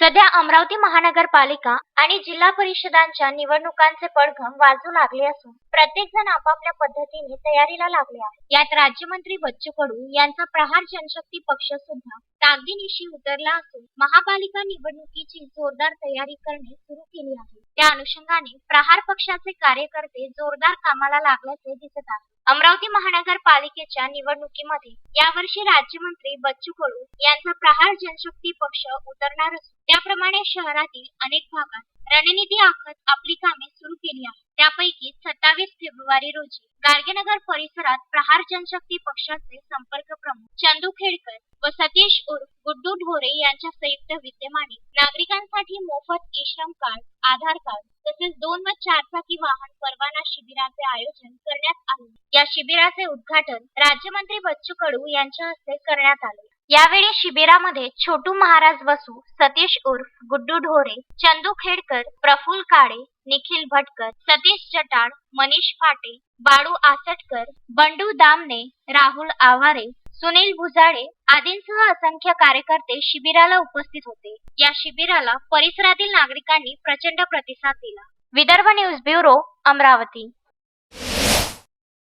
सध्या अमरावती महानगरपालिका आणि जिल्हा परिषदांच्या निवडणुकांचे पडघम वाजू लागले असून प्रत्येक जण आपापल्या पद्धतीने तयारीला लागले आहे यात राज्यमंत्री बच्चू कडू यांचा प्रहार जनशक्ती पक्ष सुद्धा कागदीनिशी उतरला असून महापालिका निवडणुकीची जोरदार तयारी करणे सुरू केली आहे. त्या अनुषंगाने प्रहार पक्षाचे कार्यकर्ते जोरदार कामाला लागल्याचे दिसत आहे. अमरावती महानगरपालिकेच्या निवडणुकीमध्ये यावर्षी राज्यमंत्री बच्चू कडू यांचा प्रहार जनशक्ती पक्ष उतरणार असून त्याप्रमाणे शहरातील अनेक भागात रणनीती आखत आपली कामे सुरू केली आहेत. त्यापैकी गुरुवारी रोजी गाडगेनगर परिसरात प्रहार जनशक्ती पक्षाचे संपर्क प्रमुख चंदू खेडकर व सतीश उर्फ गुड्डू ढोरे यांच्या संयुक्त विद्यमाने नागरिकांसाठी मोफत ई श्रम कार्ड आधार कार्ड तसेच दोन व चार चाकी वाहन परवाना शिबिराचे आयोजन करण्यात आहे या शिबिराचे उद्घाटन राज्यमंत्री बच्चू कडू यांच्या हस्ते करण्यात आले. यावेळी शिबिरामध्ये छोटू महाराज बसू सतीश उर्फ गुड्डू ढोरे चंदू खेडकर प्रफुल काळे निखिल भटकर सतीश जटाळ मनीष फाटे बाळू आसटकर बंडू दामने राहुल आवारे सुनील भुजाडे आदींसह असंख्य कार्यकर्ते शिबिराला उपस्थित होते. या शिबिराला परिसरातील नागरिकांनी प्रचंड प्रतिसाद दिला. Vidarbha news bureau Amravati.